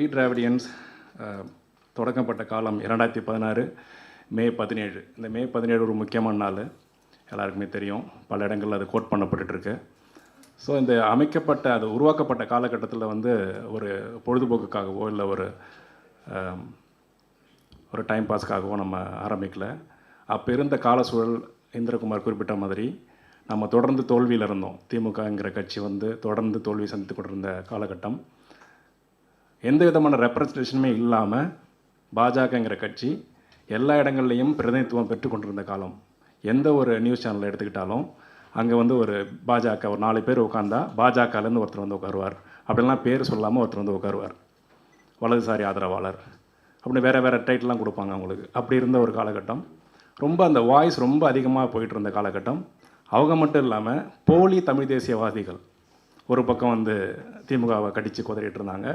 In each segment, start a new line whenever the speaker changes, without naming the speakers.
We Dravidians uh, தொடங்கப்பட்ட காலம் இரண்டாயிரத்தி பதினாறு மே பதினேழு. இந்த மே பதினேழு ஒரு முக்கியமான நாள். எல்லாருக்குமே தெரியும். பல இடங்களில் அது கோட் பண்ணப்பட்டுருக்கு ஸோ இந்த அமைக்கப்பட்ட அது உருவாக்கப்பட்ட காலகட்டத்தில் வந்து ஒரு பொழுதுபோக்குக்காகவோ இல்லை ஒரு um, ஒரு டைம் பாஸ்க்காகவோ நம்ம ஆரம்பிக்கல. அப்போ இருந்த கால சூழல் இந்திரகுமார் குறிப்பிட்ட மாதிரி நம்ம தொடர்ந்து தோல்வியில் இருந்தோம். திமுகங்கிற கட்சி வந்து தொடர்ந்து தோல்வி சந்தித்து கொண்டிருந்த காலகட்டம். எந்த விதமான ரெப்ரசன்டேஷனுமே இல்லாமல் பாஜகங்கிற கட்சி எல்லா இடங்கள்லையும் பிரதிநிதித்துவம் பெற்று கொண்டிருந்த காலம். எந்த ஒரு நியூஸ் சேனலை எடுத்துக்கிட்டாலும் அங்கே வந்து ஒரு பாஜக ஒரு நாலு பேர் உட்காந்தா பாஜகலேருந்து ஒருத்தர் வந்து உட்காருவார் அப்படிலாம் பேர் சொல்லாமல் ஒருத்தர் வந்து உட்காருவார் வலதுசாரி ஆதரவாளர். அப்படின்னு வேறு வேறு டைட்டிலாம் கொடுப்பாங்க அவங்களுக்கு. அப்படி இருந்த ஒரு காலகட்டம். ரொம்ப அந்த வாய்ஸ் ரொம்ப அதிகமாக போயிட்டு இருந்த காலகட்டம். அவங்க மட்டும் இல்லாமல் போலி தமிழ் தேசியவாதிகள் ஒரு பக்கம் வந்து திமுகவை கடித்து குதறிட்டு இருந்தாங்க.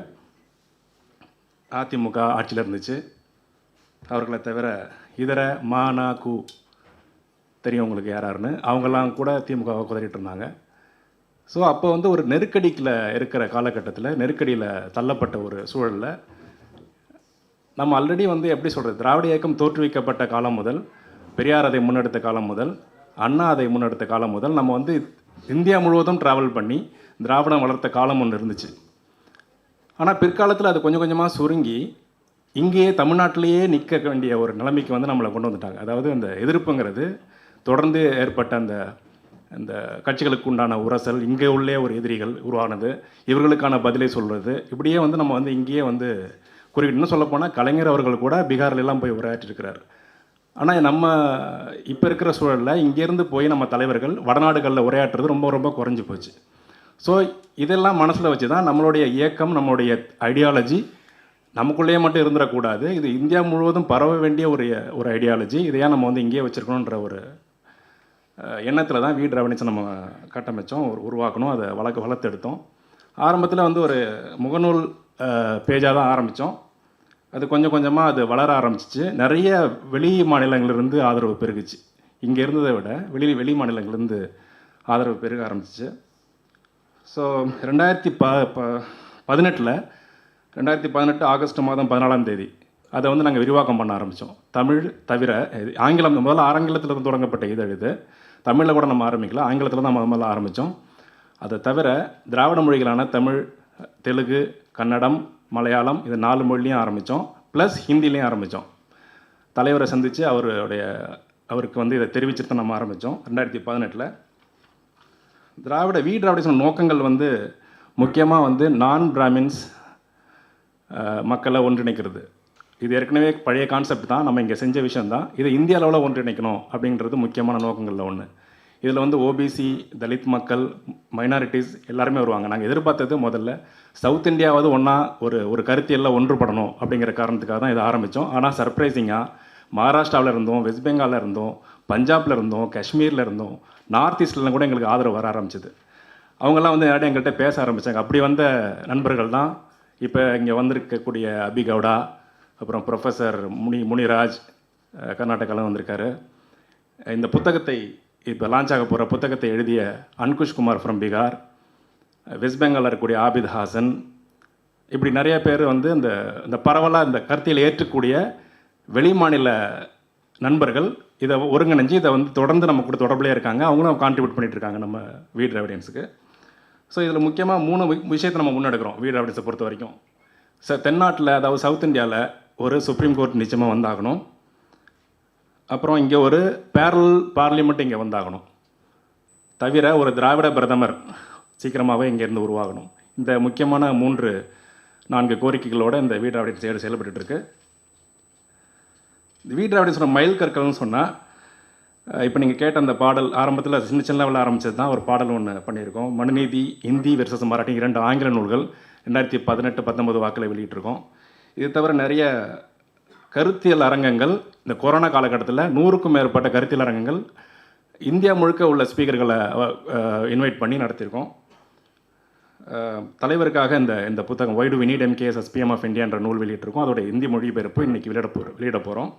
அதிமுக ஆட்சியில் இருந்துச்சு. அவர்களை தவிர இதர மா நா கு தெரியும் உங்களுக்கு யாராருன்னு. அவங்கெல்லாம் கூட திமுகவை குதறிட்டு இருந்தாங்க. ஸோ அப்போ வந்து ஒரு நெருக்கடிக்கில் இருக்கிற காலகட்டத்தில் நெருக்கடியில் தள்ளப்பட்ட ஒரு சூழலில் நம்ம ஆல்ரெடி வந்து எப்படி சொல்கிறது திராவிட இயக்கம் தோற்றுவிக்கப்பட்ட காலம் முதல் பெரியார் அதை முன்னெடுத்த காலம் முதல் அண்ணா அதை முன்னெடுத்த காலம் முதல் நம்ம வந்து இந்தியா முழுவதும் ட்ராவல் பண்ணி திராவிடம் வளர்த்த காலம் ஒன்று இருந்துச்சு. ஆனால் பிற்காலத்தில் அது கொஞ்சம் கொஞ்சமாக சுருங்கி இங்கேயே தமிழ்நாட்டிலேயே நிற்க வேண்டிய ஒரு நிலைமைக்கு வந்து நம்மளை கொண்டு வந்துட்டாங்க. அதாவது அந்த எதிர்ப்புங்கிறது தொடர்ந்து ஏற்பட்ட அந்த அந்த கட்சிகளுக்கு உண்டான உரசல் இங்கே உள்ளே ஒரு எதிரிகள் உருவானது இவர்களுக்கான பதிலை சொல்கிறது இப்படியே வந்து நம்ம வந்து இங்கேயே வந்து குறிப்பிட்டு சொல்லப்போனால் கலைஞர் அவர்கள் கூட பீகார்ல போய் உரையாற்றிருக்கிறார். ஆனால் நம்ம இப்போ இருக்கிற சூழலில் இங்கேருந்து போய் நம்ம தலைவர்கள் வடநாடுகளில் உரையாற்றுறது ரொம்ப ரொம்ப குறைஞ்சி போச்சு. ஸோ இதெல்லாம் மனசில் வச்சு தான் நம்மளுடைய இயக்கம் நம்மளுடைய ஐடியாலஜி நமக்குள்ளேயே மட்டும் இருந்துடக்கூடாது. இது இந்தியா முழுவதும் பரவ வேண்டிய ஒரு ஒரு ஐடியாலஜி இதையாக நம்ம வந்து இங்கேயே வச்சுருக்கணுன்ற ஒரு எண்ணத்தில் தான் வீடு ரெவன்யூஸை நம்ம கட்டமைச்சோம் உருவாக்கணும் அதை வளர்க்க வளர்த்தெடுத்தோம் ஆரம்பத்தில் வந்து ஒரு முகநூல் பேஜாக தான் ஆரம்பித்தோம் அது கொஞ்சம் கொஞ்சமாக அது வளர ஆரம்பிச்சிச்சு. நிறைய வெளி மாநிலங்களிலிருந்து ஆதரவு பெருகுச்சு. இங்கே இருந்ததை விட வெளி வெளி மாநிலங்கள்லேருந்து ஆதரவு பெருக ஆரம்பிச்சிச்சு. ஸோ ரெண்டாயிரத்தி ப ப பதினெட்டில் ரெண்டாயிரத்தி பதினெட்டு ஆகஸ்ட் மாதம் பதினாலாம் தேதி அதை வந்து நாங்கள் விரிவாக்கம் பண்ண ஆரம்பித்தோம் தமிழ் தவிர இது ஆங்கிலம் முதல்ல ஆங்கிலத்தில் இருந்து தொடங்கப்பட்ட இதழ் இது. தமிழில் கூட நம்ம ஆரம்பிக்கல ஆங்கிலத்தில் தான் முத முதல்ல ஆரம்பித்தோம் அதை தவிர திராவிட மொழிகளான தமிழ் தெலுங்கு கன்னடம் மலையாளம் இது நாலு மொழிலையும் ஆரம்பித்தோம் ப்ளஸ் ஹிந்திலையும் ஆரம்பித்தோம் தலைவரை சந்தித்து அவருடைய அவருக்கு வந்து இதை தெரிவிச்சுட்டு நம்ம ஆரம்பித்தோம் ரெண்டாயிரத்தி பதினெட்டில். திராவிட வி திராவிட நோக்கங்கள் வந்து முக்கியமாக வந்து நான் பிராமின்ஸ் மக்களை ஒன்றிணைக்கிறது. இது ஏற்கனவே பழைய கான்செப்ட் தான். நம்ம இங்கே செஞ்ச விஷயம் தான் இதை இந்திய அளவில் ஒன்றிணைக்கணும் அப்படின்றது முக்கியமான நோக்கங்களில் ஒன்று இதில் வந்து ஓபிசி தலித் மக்கள் மைனாரிட்டிஸ் எல்லாருமே வருவாங்க. நாங்கள் எதிர்பார்த்தது முதல்ல சவுத் இந்தியாவது ஒன்றா ஒரு ஒரு கருத்தியெல்லாம் ஒன்றுபடணும் அப்படிங்கிற காரணத்துக்காக தான் இதை ஆரம்பித்தோம் ஆனால் சர்ப்ரைசிங்காக மகாராஷ்டிராவில் இருந்தோம் வெஸ்ட் பெங்காலில் இருந்தோம் பஞ்சாப்ல இருந்தோம் காஷ்மீரில் இருந்தோம் நார்த் ஈஸ்ட்லாம் கூட எங்களுக்கு ஆதரவு வர ஆரம்பிச்சது. அவங்கெல்லாம் வந்து நேரடியாக எங்கள்கிட்ட பேச ஆரம்பித்தாங்க அப்படி வந்த நண்பர்கள் தான் இப்போ இங்கே வந்திருக்கக்கூடிய அபிகவுடா அப்புறம் ப்ரொஃபஸர் முனி முனிராஜ் கர்நாடகாவில் வந்திருக்காரு. இந்த புத்தகத்தை இப்போ லான்ச் ஆக போகிற புத்தகத்தை எழுதிய அன்குஷ் குமார் ஃப்ரம் பீகார் வெஸ்ட் பெங்காலில் இருக்கக்கூடிய ஆபித் ஹாசன் இப்படி நிறைய பேர் வந்து இந்த இந்த பரவலாக இந்த கருத்தியில் ஏற்றக்கூடிய வெளிமாநில நண்பர்கள் இதை ஒருங்கிணைஞ்சு இதை வந்து தொடர்ந்து நம்ம கூட தொடர்புலேயே இருக்காங்க. அவங்களும் கான்ட்ரிபியூட் பண்ணிட்டு இருக்காங்க நம்ம வீட் எவிடன்ஸுக்கு ஸோ இதில் முக்கியமாக மூணு விஷயத்தை நம்ம முன்னெடுக்கிறோம் வீட் எவிடன்ஸை பொறுத்த வரைக்கும். சார் தென்னாட்டில் அதாவது சவுத் இந்தியாவில் ஒரு சுப்ரீம் கோர்ட் நிச்சயமாக வந்தாகணும். அப்புறம் இங்கே ஒரு பேரல் பார்லிமெண்ட் இங்கே வந்தாகணும். தவிர ஒரு திராவிட பிரதமர் சீக்கிரமாகவே இங்கேருந்து உருவாகணும். இந்த முக்கியமான மூன்று நான்கு கோரிக்கைகளோடு இந்த வீடு அப்படின்னு செயல் செயல்பட்டுருக்கு இந்த வீடு சொன்ன மயில் கற்கள்னு சொன்னால் இப்போ நீங்கள் கேட்ட அந்த பாடல் ஆரம்பத்தில் சின்ன சின்ன லெவலில் ஆரம்பிச்சது தான் ஒரு பாடல் ஒன்று பண்ணியிருக்கோம். மனுநீதி ஹிந்தி வெர்சஸ் மராட்டி இரண்டு ஆங்கில நூல்கள் ரெண்டாயிரத்தி பதினெட்டு பத்தொம்பது வாக்கில் வெளியிட்டிருக்கோம். இது தவிர நிறைய கருத்தியல் அரங்கங்கள் இந்த கொரோனா காலகட்டத்தில் நூறுக்கும் மேற்பட்ட கருத்தியல் அரங்கங்கள் இந்தியா முழுக்க உள்ள ஸ்பீக்கர்களை இன்வைட் பண்ணி நடத்தியிருக்கோம். தலைவருக்காக இந்த இந்த புத்தகம் why do we need MKS SPM of India என்ற நூல் வெளியிட்டிருக்கோம். அதோட இந்தி மொழிபெயர்ப்பு இன்றைக்கி வெளியிட போ வெளியிட போகிறோம்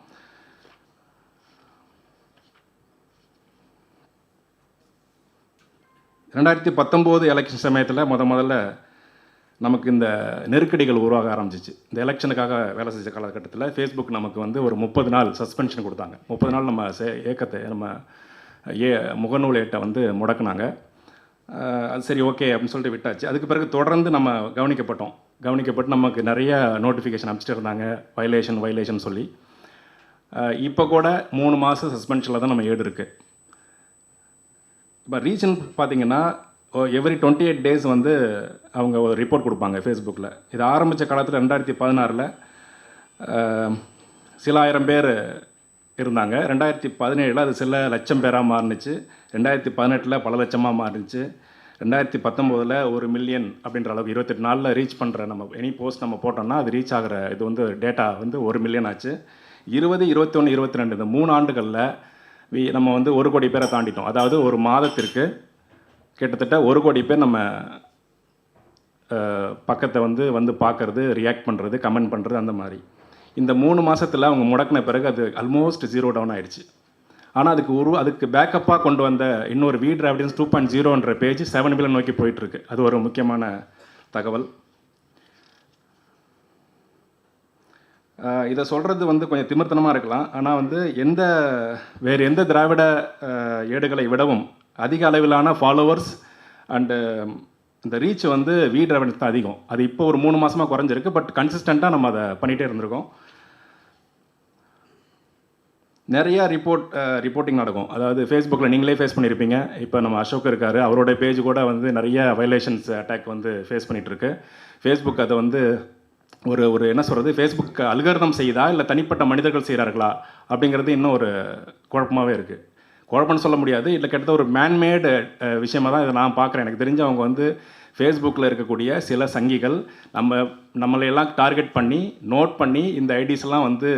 ரெண்டாயிரத்தி பத்தொம்போது எலெக்ஷன் சமயத்தில் முத முதல்ல நமக்கு இந்த நெருக்கடிகள் உருவாக ஆரம்பிச்சிச்சு. இந்த எலெக்ஷனுக்காக வேலை செஞ்ச காலகட்டத்தில் ஃபேஸ்புக் நமக்கு வந்து ஒரு முப்பது நாள் சஸ்பென்ஷன் கொடுத்தாங்க. முப்பது நாள் நம்ம சே ஏக்கத்தை நம்ம ஏ முகநூல் ஏட்டை வந்து முடக்கினாங்க. அது சரி ஓகே அப்படின்னு சொல்லிட்டு விட்டாச்சு. அதுக்கு பிறகு தொடர்ந்து நம்ம கவனிக்கப்பட்டோம். கவனிக்கப்பட்டு நமக்கு நிறைய நோட்டிஃபிகேஷன் அனுப்பிச்சிட்டு இருந்தாங்க. வயலேஷன் வயலேஷன் சொல்லி. இப்போ கூட மூணு மாதம் சஸ்பென்ஷனில் தான் நம்ம ஏடு இருக்குது இப்போ ரீசன் பார்த்தீங்கன்னா எவ்ரி டுவெண்ட்டி எயிட் டேஸ் வந்து அவங்க ஒரு ரிப்போர்ட் கொடுப்பாங்க ஃபேஸ்புக்கில் இது ஆரம்பித்த காலத்தில் ரெண்டாயிரத்தி பதினாறில் சில ஆயிரம் பேர் இருந்தாங்க. ரெண்டாயிரத்தி பதினேழில் அது சில லட்சம் பேராக மாறுனுச்சு. ரெண்டாயிரத்தி பதினெட்டில் பல லட்சமாக மாறுனுச்சு. ரெண்டாயிரத்தி பத்தொம்போதில் ஒரு மில்லியன் அப்படின்ற அளவுக்கு இருபத்தெட்டு நாளில் ரீச் பண்ணுற நம்ம எனி போஸ்ட் நம்ம போட்டோம்னா அது ரீச் ஆகிற இது வந்து டேட்டா வந்து ஒரு மில்லியன் ஆச்சு. இருபது இருபத்தொன்று இருபத்தி ரெண்டு இந்த மூணு ஆண்டுகளில் வி- நம்ம வந்து ஒரு கோடி பேரை தாண்டிட்டோம். அதாவது ஒரு மாதத்திற்கு கிட்டத்தட்ட ஒரு கோடி பேர் நம்ம பக்கத்தை வந்து வந்து பார்க்குறது ரியாக்ட் பண்ணுறது கமெண்ட் பண்ணுறது அந்த மாதிரி. இந்த மூணு மாதத்தில் அவங்க முடக்கின பிறகு அது ஆல்மோஸ்ட் ஜீரோ டவுன் ஆயிடுச்சு. ஆனால் அதுக்கு ஒரு அதுக்கு பேக்கப்பாக கொண்டு வந்த இன்னொரு வீ டிராவிடன்ஸ் டூ பாயிண்ட் ஜீரோன்ற பேஜ் செவன் மில்லியன் நோக்கி போயிட்டுருக்கு அது ஒரு முக்கியமான தகவல். இதை சொல்கிறது வந்து கொஞ்சம் திமிர்த்தனமாக இருக்கலாம். ஆனால் வந்து எந்த வேறு எந்த திராவிட ஏடுகளை விடவும் அதிக அளவிலான ஃபாலோவர்ஸ் அண்டு இந்த ரீச் வந்து வி டிராவிடன்ஸ் தான் அதிகம். அது இப்போ ஒரு மூணு மாதமாக குறைஞ்சிருக்கு. பட் கன்சிஸ்டண்ட்டாக நம்ம அதை பண்ணிகிட்டே இருந்திருக்கோம். நிறையா ரிப்போர்ட் ரிப்போர்ட்டிங் நடக்கும். அதாவது ஃபேஸ்புக்கில் நீங்களே ஃபேஸ் பண்ணியிருப்பீங்க இப்போ நம்ம அசோக் இருக்கார். அவரோட பேஜ் கூட வந்து நிறைய வயலேஷன்ஸ் அட்டாக் வந்து ஃபேஸ் பண்ணிகிட்ருக்கு ஃபேஸ்புக் அதை வந்து ஒரு ஒரு என்ன சொல்கிறது ஃபேஸ்புக் அல்கர்தம் செய்யுதா? இல்லை தனிப்பட்ட மனிதர்கள் செய்கிறார்களா அப்படிங்கிறது இன்னும் ஒரு குழப்பமாகவே இருக்குது குழப்பம்னு சொல்ல முடியாது. இல்லை கிட்டத்தட்ட ஒரு மேன்மேடு விஷயமாக தான் இதை நான் பார்க்குறேன் எனக்கு தெரிஞ்சு அவங்க வந்து ஃபேஸ்புக்கில் இருக்கக்கூடிய சில சங்கிகள் நம்ம நம்மளையெல்லாம் டார்கெட் பண்ணி நோட் பண்ணி இந்த ஐடிஸ் எல்லாம் வந்து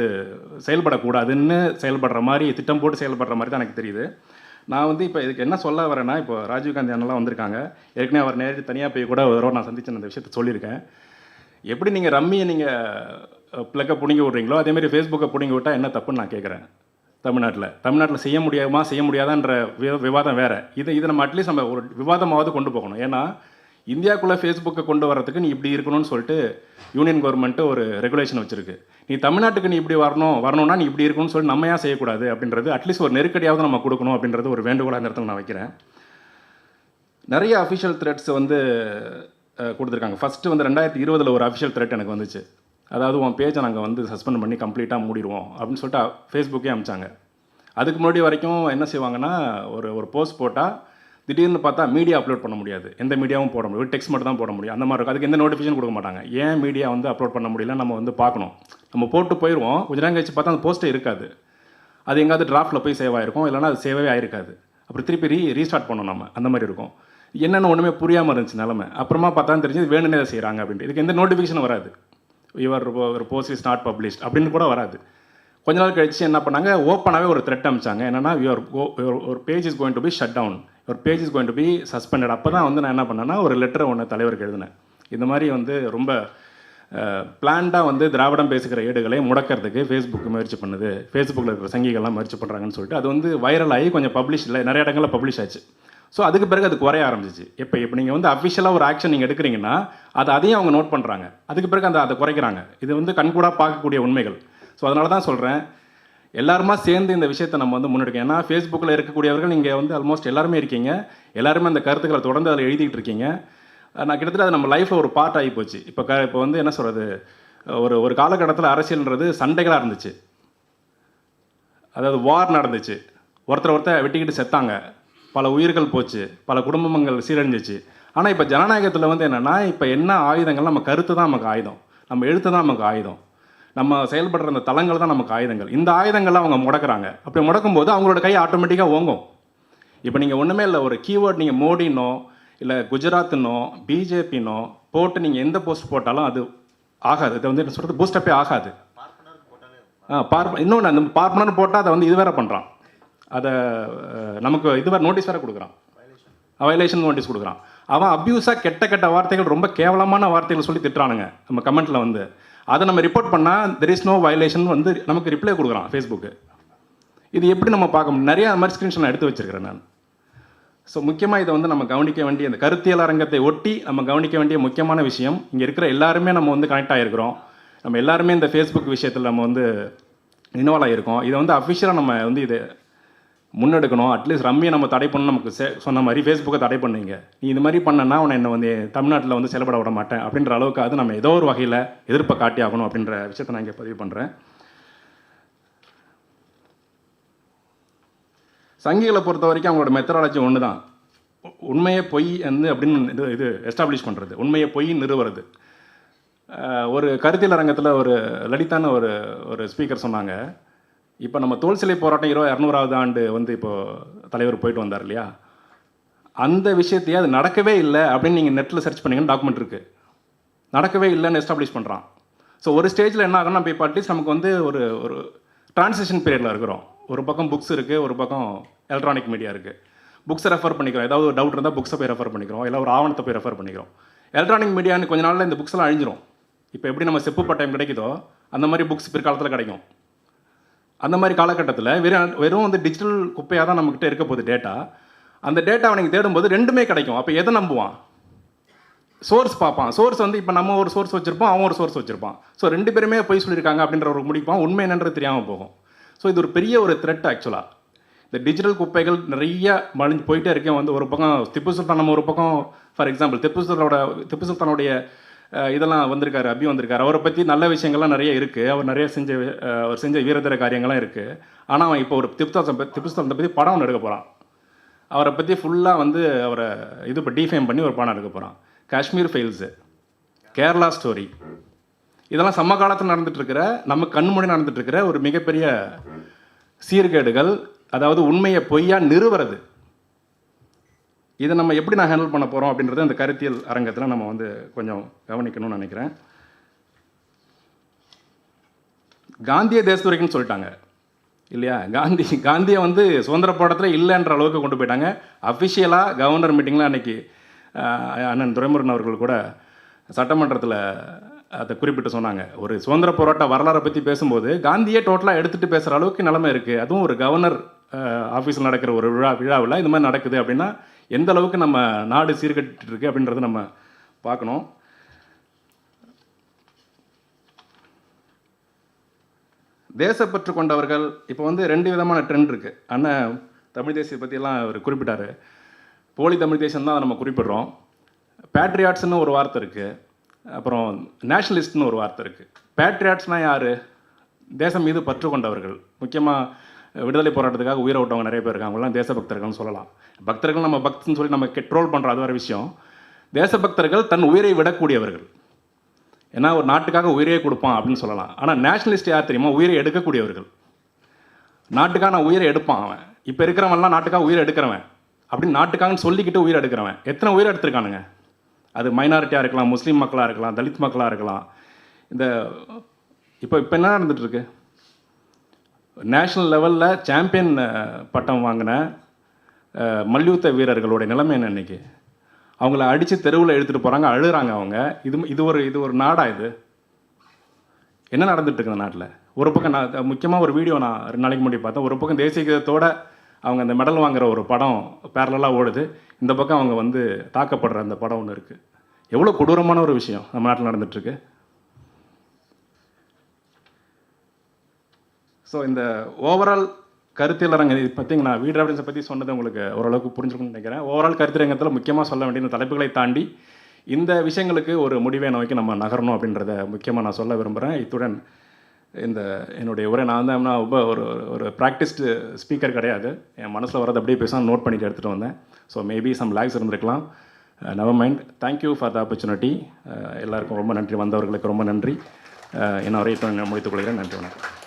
செயல்படக்கூடாதுன்னு செயல்படுற மாதிரி திட்டம் போட்டு செயல்படுற மாதிரி தான் எனக்கு தெரியுது. நான் வந்து இப்போ இதுக்கு என்ன சொல்ல வரேன்னா இப்போ ராஜீவ்காந்தி அண்ணெல்லாம் வந்திருக்காங்க. ஏற்கனவே அவர் நேரடி தனியாக போய் கூட ஒரு நான் சந்திச்ச அந்த விஷயத்தை சொல்லியிருக்கேன். எப்படி நீங்கள் ரம்மியை நீங்கள் ப்ளக்கை பிடுங்கி விட்றீங்களோ அதேமாதிரி ஃபேஸ்புக்கை பிடுங்கி விட்டால் என்ன தப்புன்னு நான் கேட்குறேன் தமிழ்நாட்டில். தமிழ்நாட்டில் செய்ய முடியாமா செய்ய முடியாதான்ற விவாதம் வேறு. இது இதை நம்ம அட்லீஸ்ட் நம்ம ஒரு விவாதமாவது கொண்டு போகணும். ஏன்னா இந்தியாக்குள்ளே ஃபேஸ்புக்கை கொண்டு வரதுக்கு நீ இப்படி இருக்கணும்னு சொல்லிட்டு யூனியன் கவர்மெண்ட்டு ஒரு ரெகுலேஷன் வச்சுருக்கு. நீ தமிழ்நாட்டுக்கு நீ இப்படி வரணும் வரணும்னா நீ இப்படி இருக்கணும்னு சொல்லி நம்ம ஏன் செய்யக்கூடாது அப்படின்றது அட்லீஸ்ட் ஒரு நெருக்கடியாவது நம்ம கொடுக்கணும் அப்படின்றது ஒரு வேண்டுகோளாக இந்த இடத்துல நான் வைக்கிறேன். நிறைய அஃபிஷியல் த்ரெட்ஸ் வந்து கொடுத்துருக்காங்க. ஃபஸ்ட்டு வந்து ரெண்டாயிரத்தி இருபதில் ஒரு அஃபிஷியல் த்ரெட் எனக்கு வந்துச்சு. அதாவது உன் பேஜை நாங்கள் வந்து சஸ்பெண்ட் பண்ணி கம்ப்ளீட்டாக மூடிடுவோம் அப்படின்னு சொல்லிட்டு ஃபேஸ்புக்கே அமிச்சாங்க. அதுக்கு முன்னாடி வரைக்கும் என்ன செய்வாங்கன்னா ஒரு ஒரு போஸ்ட் போட்டால் திடீர்னு பார்த்தா மீடியா அப்லோட் பண்ண முடியாது. எந்த மீடியாவும் போட முடியும் டெக்ஸ்ட் மட்டும் தான் போட முடியும். அந்த மாதிரி இருக்கும். அதுக்கு எந்த நோட்டிஃபிகேஷன் கொடுக்க மாட்டாங்க. ஏன் மீடியா வந்து அப்லோட் பண்ண முடியல? நம்ம வந்து பார்க்கணும். நம்ம போட்டு போயிடுவோம் கொஞ்ச நேரம் கழிச்சு பார்த்தா அந்த போஸ்ட்டே இருக்காது. அது எங்காவது டிராஃப்ட்டில் போய் சேவ் ஆகிருக்கும் இல்லைனா அது சேவே ஆகிருக்காது அப்புறம் திருப்பி ரீ ரீஸ்டார்ட் பண்ணணும் நம்ம. அந்த மாதிரி இருக்கும். என்னென்ன ஒன்றுமே புரியாமல் இருந்துச்சு நிலமை. அப்புறமா பார்த்தா தெரிஞ்சு இது வேணும்னே செய்கிறாங்க அப்படின்ட்டு. இதுக்கு எந்த நோட்டிஃபிகேஷன் வராது. யுவர் ஒரு போஸ்ட் இஸ் நாட் பப்ளிஷ்ட் அப்படின்னு கூட வராது. கொஞ்ச நாள் கழிச்சு என்ன பண்ணாங்க? ஓப்பனாகவே ஒரு த்ரெட் அமிச்சாங்க. என்னன்னா யுவர் ஒரு page is going to be shut down ஒரு page is going to be suspended அப்போ தான் வந்து நான் என்ன பண்ணேன்னா ஒரு லெட்டரை ஒன்று தலைவருக்கு எழுதினேன். இந்த மாதிரி வந்து ரொம்ப பிளான்டாக வந்து திராவிடம் பேசுகிற ஏடுகளை முடக்கிறதுக்கு ஃபேஸ்புக் முயற்சி பண்ணுது. ஃபேஸ்புக்கில் இருக்கிற சங்கிகள்லாம் முயற்சி பண்ணுறாங்கன்னு சொல்லிட்டு அது வந்து வைரல் ஆகி கொஞ்சம் பப்ளிஷ் இல்லை நிறைய இடங்களில் பப்ளிஷ் ஆச்சு. ஸோ அதுக்கு பிறகு அது குறைய ஆரம்பிச்சிச்சு. இப்போ இப்போ நீங்கள் வந்து அஃபிஷியலாக ஒரு ஆக்ஷன் நீங்கள் எடுக்கிறீங்கன்னா அது அதையும் அவங்க நோட் பண்ணுறாங்க அதுக்கு பிறகு அந்த அதை குறைக்கிறாங்க. இது வந்து கண்கூடாக பார்க்கக்கூடிய உண்மைகள். ஸோ அதனால தான் சொல்கிறேன் எல்லாருமா சேர்ந்து இந்த விஷயத்தை நம்ம வந்து முன்னெடுக்கணும். ஏன்னா ஃபேஸ்புக்கில் இருக்கக்கூடியவர்கள் நீங்கள் வந்து ஆல்மோஸ்ட் எல்லாருமே இருக்கீங்க. எல்லாருமே அந்த கருத்துக்களை தொடர்ந்து அதில் எழுதிக்கிட்டு இருக்கீங்க. நான் கிட்டத்தட்ட அது நம்ம லைஃப்பில் ஒரு பார்ட் ஆகி போச்சு. இப்போ க இப்போ வந்து என்ன சொல்கிறது ஒரு ஒரு காலகட்டத்தில் அரசியல்ன்றது சண்டைகளாக இருந்துச்சு. அதாவது வார் நடந்துச்சு. ஒருத்தர் ஒருத்தர் வெட்டிக்கிட்டு செத்தாங்க. பல உயிர்கள் போச்சு பல குடும்பங்கள் சீரழிஞ்சிச்சு. ஆனால் இப்போ ஜனநாயகத்தில் வந்து என்னென்னா இப்போ என்ன ஆயுதங்கள்? நம்ம கருத்து தான் நமக்கு ஆயுதம். நம்ம எழுத்து தான் நமக்கு ஆயுதம். நம்ம செயல்படுற அந்த தளங்கள் தான் நமக்கு ஆயுதங்கள். இந்த ஆயுதங்கள்லாம் அவங்க முடக்குறாங்க. அப்படி முடக்கும்போது அவங்களோட கை ஆட்டோமேட்டிக்காக ஓங்கும். இப்போ நீங்கள் ஒன்றுமே இல்லை ஒரு கீவேர்ட் நீங்கள் மோடினோ இல்லை குஜராத்னோ பிஜேபினோ போட்டு நீங்கள் எந்த போஸ்ட் போட்டாலும் அது ஆகாது. இது வந்து என்ன சொல்கிறது பூஸ்டப்பே ஆகாது. ஆ பார்ப்ப இன்னொன்று அந்த பார்ப்பனர்னு போட்டால் அதை வந்து இது வேற பண்ணுறான் அதை நமக்கு இது நோட்டீஸ் வேற கொடுக்குறான். வயலேஷன் நோட்டீஸ் கொடுக்குறான். அவன் அப்யூஸாக கெட்ட கெட்ட வார்த்தைகள் ரொம்ப கேவலமான வார்த்தைகள் சொல்லி திட்டுறானுங்க. நம்ம கமெண்ட்டில் வந்து. அதை நம்ம ரிப்போர்ட் பண்ணால் தெர் இஸ் நோ வயலேஷன் வந்து நமக்கு ரிப்ளை கொடுக்குறான் ஃபேஸ்புக்கு இது எப்படி நம்ம பார்க்க முடியும்? நிறைய அந்த மாதிரி ஸ்க்ரீன்ஷாட் நான் எடுத்து வச்சுருக்கிறேன் நான். ஸோ முக்கியமாக இதை வந்து நம்ம கவனிக்க வேண்டிய இந்த கருத்தியல் அரங்கத்தை ஒட்டி நம்ம கவனிக்க வேண்டிய முக்கியமான விஷயம் இங்கே இருக்கிற எல்லாருமே நம்ம வந்து கனெக்ட் ஆகிருக்கிறோம் நம்ம எல்லாருமே இந்த ஃபேஸ்புக் விஷயத்தில் நம்ம வந்து இன்வால்வ் ஆகிருக்கோம் இதை வந்து அஃபிஷியலாக நம்ம வந்து இது முன்னெடுக்கணும். அட்லீஸ்ட் ரம்மியை நம்ம தடை பண்ண நமக்கு சே சொன்ன மாதிரி ஃபேஸ்புக்கை தடை பண்ணுங்க நீ இது மாதிரி பண்ணனா உன்னை என்னை வந்து தமிழ்நாட்டில் வந்து செயல்பட விட மாட்டேன் அப்படின்ற அளவுக்கு அது நம்ம ஏதோ ஒரு வகையில் எதிர்ப்பை காட்டி ஆகணும் அப்படின்ற விஷயத்தை நான் இங்கே பதிவு பண்ணுறேன் சங்கிகளை பொறுத்த வரைக்கும் அவங்களோட மெத்தடாலஜி ஒன்று தான் உண்மையை பொய் வந்து அப்படின்னு இது இது எஸ்டாப்ளிஷ் பண்ணுறது உண்மையை பொய் நிறுவுறது. ஒரு கருத்தியல் அரங்கத்தில் ஒரு லலிதான ஒரு ஒரு ஸ்பீக்கர் சொன்னாங்க. இப்போ நம்ம தோல் சிலை போராட்டம் இருபது இரநூறாவது ஆண்டு வந்து இப்போது தலைவர் போயிட்டு வந்தார் இல்லையா? அந்த விஷயத்தையே அது நடக்கவே இல்லை அப்படின்னு நீங்கள் நெட்டில் சர்ச் பண்ணிங்கன்னு டாக்குமெண்ட் இருக்குது நடக்கவே இல்லைன்னு எஸ்டாப்ளிஷ் பண்ணுறான் ஸோ ஒரு ஸ்டேஜில் என்ன ஆகும்னா இப்போ அட்லீஸ்ட் நமக்கு வந்து ஒரு ஒரு ட்ரான்சிஷன் பீரியடில் இருக்கிறோம். ஒரு பக்கம் புக்ஸ் இருக்குது ஒரு பக்கம் எலக்ட்ரானிக் மீடியா இருக்குது புக்ஸை ரெஃபர் பண்ணிக்கிறோம். ஏதாவது ஒரு டவுட் இருந்தால் புக்ஸை போய் ரெஃபர் பண்ணிக்கிறோம். இல்லை ஒரு ஆவணத்தை போய் ரெஃபர் பண்ணிக்கிறோம். எலக்ட்ரானிக் மீடியான்னு கொஞ்ச நாளில் இந்த புக்ஸ்லாம் அழிஞ்சிரும். இப்போ எப்படி நம்ம செப்பு பட்டயம் கிடைக்குதோ அந்த மாதிரி புக்ஸ் பிற்காலத்தில் கிடைக்கும். அந்த மாதிரி காலகட்டத்தில் வெறும் வெறும் வந்து டிஜிட்டல் குப்பையாக தான் நம்மக்கிட்ட இருக்க போகுது டேட்டா அந்த டேட்டாவை நீங்கள் தேடும்போது ரெண்டுமே கிடைக்கும். அப்போ எதை நம்புவான்? சோர்ஸ் பார்ப்பான். சோர்ஸ் வந்து இப்போ நம்ம ஒரு சோர்ஸ் வச்சுருப்போம் அவன் ஒரு சோர்ஸ் வச்சுருப்பான். ஸோ ரெண்டு பேருமே போய் சொல்லியிருக்காங்க அப்படின்ற ஒரு முடிப்பான். உண்மை என்னன்றது தெரியாமல் போகும். ஸோ இது ஒரு பெரிய ஒரு த்ரெட் ஆக்சுவலாக இந்த டிஜிட்டல் குப்பைகள் நிறைய மலிஞ்சு போயிட்டே இருக்கேன் வந்து ஒரு பக்கம் திப்பு சுல்தான் நம்ம ஒரு பக்கம் ஃபார் எக்ஸாம்பிள் திப்பு சுல்தானோட திப்பு சுல்தானுடைய இதெல்லாம் வந்திருக்காரு அபி வந்திருக்காரு. அவரை பற்றி நல்ல விஷயங்கள்லாம் நிறைய இருக்குது அவர் நிறைய செஞ்ச அவர் செஞ்ச வீரதர காரியங்கள்லாம் இருக்குது ஆனால் அவன் இப்போ ஒரு திப்தாசம் சுல்தான் பற்றி படம் ஒன்று எடுக்க போகிறான் அவரை பற்றி ஃபுல்லாக வந்து அவரை இது இப்போ டிஃபைம் பண்ணி ஒரு படம் எடுக்க போகிறான் காஷ்மீர் ஃபெயில்ஸு கேரளா ஸ்டோரி இதெல்லாம் சம காலத்தில் நடந்துட்டு நம்ம கண் முன்னாடி இருக்கிற ஒரு மிகப்பெரிய சீர்கேடுகள் அதாவது உண்மையை பொய்யா நிறுவுறது. இதை நம்ம எப்படி நான் ஹேண்டில் பண்ண போகிறோம் அப்படின்றத அந்த கருத்தியல் அரங்கத்தில் நம்ம வந்து கொஞ்சம் கவனிக்கணும்னு நினைக்கிறேன். காந்திய தேசத்துறைக்குன்னு சொல்லிட்டாங்க. இல்லையா? காந்தி காந்தியை வந்து சுதந்திர போராட்டத்தில் இல்லைன்ற அளவுக்கு கொண்டு போயிட்டாங்க. அஃபிஷியலாக கவர்னர் மீட்டிங்கில் அன்னைக்கு அண்ணன் துரைமுருகன் அவர்கள் கூட சட்டமன்றத்தில் அதை குறிப்பிட்டு சொன்னாங்க. ஒரு சுதந்திர போராட்ட வரலாறை பற்றி பேசும்போது காந்தியே டோட்டலாக எடுத்துகிட்டு பேசுகிற அளவுக்கு நிலமை இருக்குது அதுவும் ஒரு கவர்னர் ஆஃபீஸில் நடக்கிற ஒரு விழா விழாவில் இந்த மாதிரி நடக்குது அப்படின்னா எந்த அளவுக்கு நம்ம நாடு சீர்கட்டு இருக்கு அப்படின்றத நம்ம பார்க்கணும். தேசப்பற்று கொண்டவர்கள் இப்போ வந்து ரெண்டு விதமான ட்ரெண்ட் இருக்குது அண்ணன் தமிழ் தேசிய பற்றியெல்லாம் அவர் குறிப்பிட்டாரு. போலி தமிழ் தேசம் தான் நம்ம குறிப்பிடுறோம். பேட்ரியாட்ஸ்னு ஒரு வார்த்தை இருக்குது அப்புறம் நேஷனலிஸ்ட்னு ஒரு வார்த்தை இருக்குது பேட்ரியாட்ஸ்னால் யார்? தேசம் மீது பற்று கொண்டவர்கள். முக்கியமாக விடுதலை போராட்டத்துக்காக உயிரை விட்டவங்க நிறைய பேர் இருக்காங்க. அவங்களாம் தேசபக்தர்கள்னு சொல்லலாம். பக்தர்கள் நம்ம பக்தன்னு சொல்லி நம்ம ட்ரோல் பண்ணுற அது வேறு விஷயம். தேசபக்தர்கள் தன் உயிரை விடக்கூடியவர்கள். ஏன்னா ஒரு நாட்டுக்காக உயிரையே கொடுப்பான் அப்படின்னு சொல்லலாம். ஆனால் நேஷனலிஸ்ட் யார் தெரியுமா? உயிரை எடுக்கக்கூடியவர்கள். நாட்டுக்காக நான் உயிரை எடுப்பான் அவன். இப்போ இருக்கிறவன்லாம் நாட்டுக்காக உயிரை எடுக்கிறவன். அப்படின்னு நாட்டுக்காகன்னு சொல்லிக்கிட்டு உயிரை எடுக்கிறவன். எத்தனை உயிரை எடுத்திருக்கானுங்க? அது மைனாரிட்டியாக இருக்கலாம் முஸ்லீம் மக்களாக இருக்கலாம் தலித் மக்களாக இருக்கலாம். இந்த இப்போ இப்போ என்ன நடந்துகிட்ருக்கு நேஷ்னல் லெவலில் சாம்பியன் பட்டம் வாங்கின மல்யுத்த வீரர்களுடைய நிலைமை என்ன இன்னைக்கு? அவங்கள அடித்து தெருவில் எடுத்துகிட்டு போகிறாங்க அழுகிறாங்க அவங்க. இது இது ஒரு இது ஒரு நாடா இது? என்ன நடந்துட்டுருக்கு இந்த நாட்டில்? ஒரு பக்கம் நான் முக்கியமாக ஒரு வீடியோ நான் ரெண்டு நாளைக்கு முன்னாடி பார்த்தேன். ஒரு பக்கம் தேசிய கீதத்தோட அவங்க அந்த மெடல் வாங்குகிற ஒரு படம் பேரலாக ஓடுது. இந்த பக்கம் அவங்க வந்து தாக்கப்படுற அந்த படம் ஒன்று இருக்குது எவ்வளோ கொடூரமான ஒரு விஷயம் நம்ம நாட்டில் நடந்துட்டுருக்கு ஸோ இந்த ஓவரால் கருத்திலரங்க இது பற்றி நான் வீடு அப்படின்ஸை பற்றி சொன்னது உங்களுக்கு ஓரளவுக்கு புரிஞ்சுக்கணும்னு நினைக்கிறேன். ஓவரால் கருத்திரங்கத்தில் முக்கியமாக சொல்ல வேண்டிய இந்த தலைப்புகளை தாண்டி இந்த விஷயங்களுக்கு ஒரு முடிவை நோக்கி நம்ம நகரணும் அப்படின்றத முக்கியமாக நான் சொல்ல விரும்புகிறேன் இத்துடன் இந்த என்னுடைய உரை நான் தான் நான் ரொம்ப ஒரு ஒரு ப்ராக்டிஸ்டு ஸ்பீக்கர் கிடையாது. என் மனசில் வரது அப்படியே பேசாமல் நோட் பண்ணிட்டு எடுத்துகிட்டு வந்தேன். ஸோ மேபி சம் லேக்ஸ் இருந்திருக்கலாம். Never mind thank you for the opportunity எல்லாருக்கும் ரொம்ப நன்றி. வந்தவர்களுக்கு ரொம்ப நன்றி. Uh, என்ன வரை முடித்துக் கொள்கிறேன். நன்றி வணக்கம்.